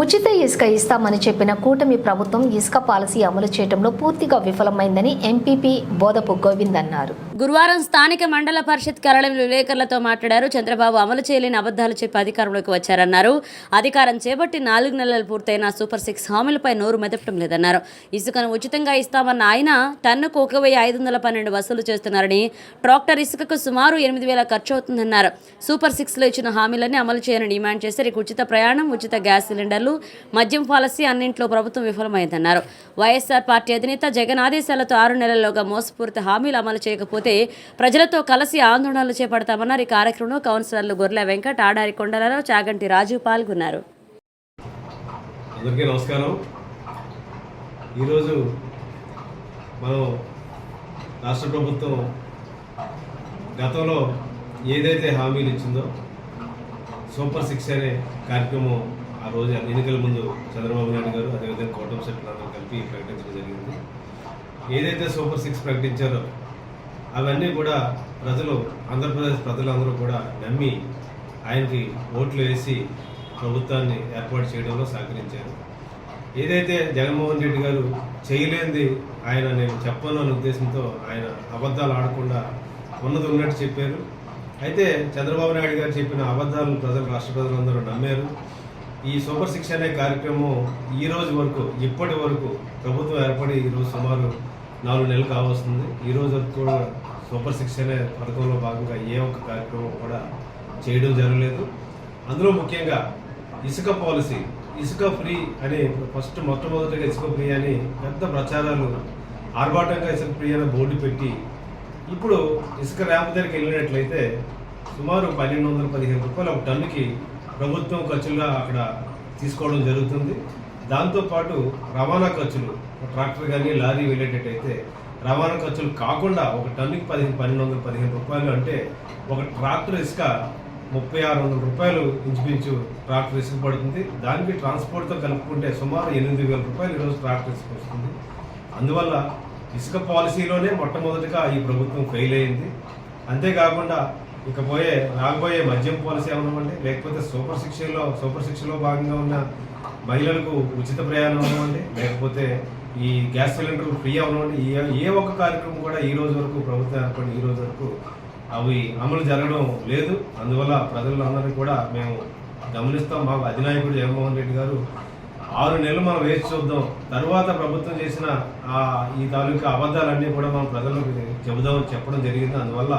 ఉచిత ఇసుక ఇస్తామని చెప్పిన కూటమి ప్రభుత్వం ఇసుక పాలసీ అమలు చేయడంలో పూర్తిగా విఫలమైందని ఎంపీపీ బోధపు గోవింద్ అన్నారు. గురువారం స్థానిక మండల పరిషత్ కార్యాలయంలో విలేకరులతో మాట్లాడారు. చంద్రబాబు అమలు చేయలేని అబద్ధాలు చెప్పి అధికారంలోకి వచ్చారన్నారు. అధికారం చేపట్టి నాలుగు నెలలు పూర్తయిన సూపర్ సిక్స్ హామీలపై నోరు మెదపడం లేదన్నారు. ఇసుకను ఉచితంగా ఇస్తామన్న ఆయన టన్నుకు ఒక వెయ్యి ఐదు వందల పన్నెండు వసూలు చేస్తున్నారని ట్రాక్టర్ ఇసుకకు సుమారు ఎనిమిది వేల ఖర్చు అవుతుందన్నారు. సూపర్ సిక్స్లో ఇచ్చిన హామీలన్నీ అమలు చేయాలని డిమాండ్ చేశారు. ఇక ఉచిత ప్రయాణం ఉచిత గ్యాస్ సిలిండర్లు మద్యం పాలసీ అన్నింట్లో ప్రభుత్వం విఫలమైందన్నారు. వైఎస్ఆర్ పార్టీ అధినేత జగన్ ఆదేశాలతో ఆరు నెలల్లోగా మోసపూరిత హామీలు అమలు చేయకపోతే ప్రజలతో కలిసి ఆందోళనలు చేపడతామన్నారు. ఈ కార్యక్రమంలో కౌన్సిలర్లు గొర్రెల వెంకట్ ఆడారి కొండలరావు చాగంటి రాజు పాల్గొన్నారు. అందరికీ నమస్కారం. ఈరోజు మనం రాష్ట్ర ప్రభుత్వం గతంలో ఏదైతే హామీలు ఇచ్చిందో సూపర్ సిక్స్ అనే కార్యక్రమం ఆ రోజు ఎన్నికల ముందు చంద్రబాబు నాయుడు గారు అదేవిధంగా కోటం సెట్లందరూ కలిపి ప్రకటించడం జరిగింది. ఏదైతే సూపర్ సిక్స్ ప్రకటించారో అవన్నీ కూడా ప్రజలు ఆంధ్రప్రదేశ్ ప్రజలందరూ కూడా నమ్మి ఆయనకి ఓట్లు వేసి ప్రభుత్వాన్ని ఏర్పాటు చేయడంలో సహకరించారు. ఏదైతే జగన్మోహన్ రెడ్డి గారు చేయలేనిది ఆయన నేను చెప్పను అనే ఉద్దేశంతో ఆయన అబద్ధాలు ఆడకుండా ఉన్నది ఉన్నట్టు చెప్పారు. అయితే చంద్రబాబు నాయుడు గారు చెప్పిన అబద్ధాలను ప్రజలు రాష్ట్ర ప్రజలందరూ నమ్మారు. ఈ సూపర్ సిక్స్ అనే కార్యక్రమం ఈ రోజు వరకు ఇప్పటి వరకు ప్రభుత్వం ఏర్పడి ఈరోజు సుమారు నాలుగు నెలలు కావస్తుంది ఈ రోజు వరకు కూడా సూపర్ సిక్స్ అనే పథకంలో భాగంగా ఏ ఒక్క కార్యక్రమం కూడా చేయడం జరగలేదు. అందులో ముఖ్యంగా ఇసుక పాలసీ ఇసుక ఫ్రీ అని ఫస్ట్ మొట్టమొదటిగా ఇసుక ఫ్రీ అని పెద్ద ప్రచారాలు ఆర్భాటంగా ఇసుక ఫ్రీ అనే బోర్డు పెట్టి ఇప్పుడు ఇసుక ర్యాంప్ దగ్గరికి వెళ్ళినట్లయితే సుమారు పన్నెండు వందల పదిహేను రూపాయలు ఒక టన్నుకి ప్రభుత్వం ఖర్చులుగా అక్కడ తీసుకోవడం జరుగుతుంది. దాంతోపాటు రవాణా ఖర్చులు ట్రాక్టర్ కానీ లారీ వెళ్ళేటట్టయితే రవాణా ఖర్చులు కాకుండా ఒక టన్నుకి పదిహేను పన్నెండు వందల పదిహేను రూపాయలు అంటే ఒక ట్రాక్టర్ ఇసుక ముప్పై ఆరు వందల రూపాయలు ఇంచుమించు ట్రాక్టర్ ఇసుక పడుతుంది. దానికి ట్రాన్స్పోర్ట్తో కలుపుకుంటే సుమారు ఎనిమిది వేల రూపాయలు ఈరోజు ట్రాక్టర్ ఇసుక వస్తుంది. అందువల్ల ఇసుక పాలసీలోనే మొట్టమొదటిగా ఈ ప్రభుత్వం ఫెయిల్ అయింది. అంతేకాకుండా ఇకపోయే రాబోయే మద్యం పాలసీ అవనివ్వండి లేకపోతే సూపర్ శిక్షలో సూపర్ శిక్షలో భాగంగా ఉన్న మహిళలకు ఉచిత ప్రయాణం అవనివ్వండి లేకపోతే ఈ గ్యాస్ సిలిండర్ ఫ్రీ అవనివ్వండి ఏ ఏ ఒక్క కార్యక్రమం కూడా ఈ రోజు వరకు ప్రభుత్వం ఏర్పడి ఈ రోజు వరకు అవి అమలు జరగడం లేదు. అందువల్ల ప్రజలందరినీ కూడా మేము గమనిస్తాం. మాకు అధినాయకుడు జగన్మోహన్ రెడ్డి గారు ఆరు నెలలు మనం వేచి చూద్దాం. తర్వాత ప్రభుత్వం చేసిన ఈ తాలూకా అబద్ధాలన్నీ కూడా మనం ప్రజలకు చెబుదామని చెప్పడం జరిగింది. అందువల్ల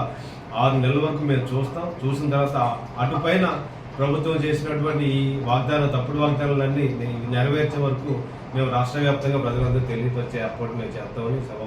ఆరు నెలల వరకు మేము చూస్తాం. చూసిన తర్వాత అటుపైన ప్రభుత్వం చేసినటువంటి ఈ వాగ్దానం తప్పుడు వాగ్దానాలన్నీ నెరవేర్చే వరకు మేము రాష్ట్ర వ్యాప్తంగా ప్రజలందరూ తెలియపరిచే ఏర్పాటు మేము చేస్తామని సభ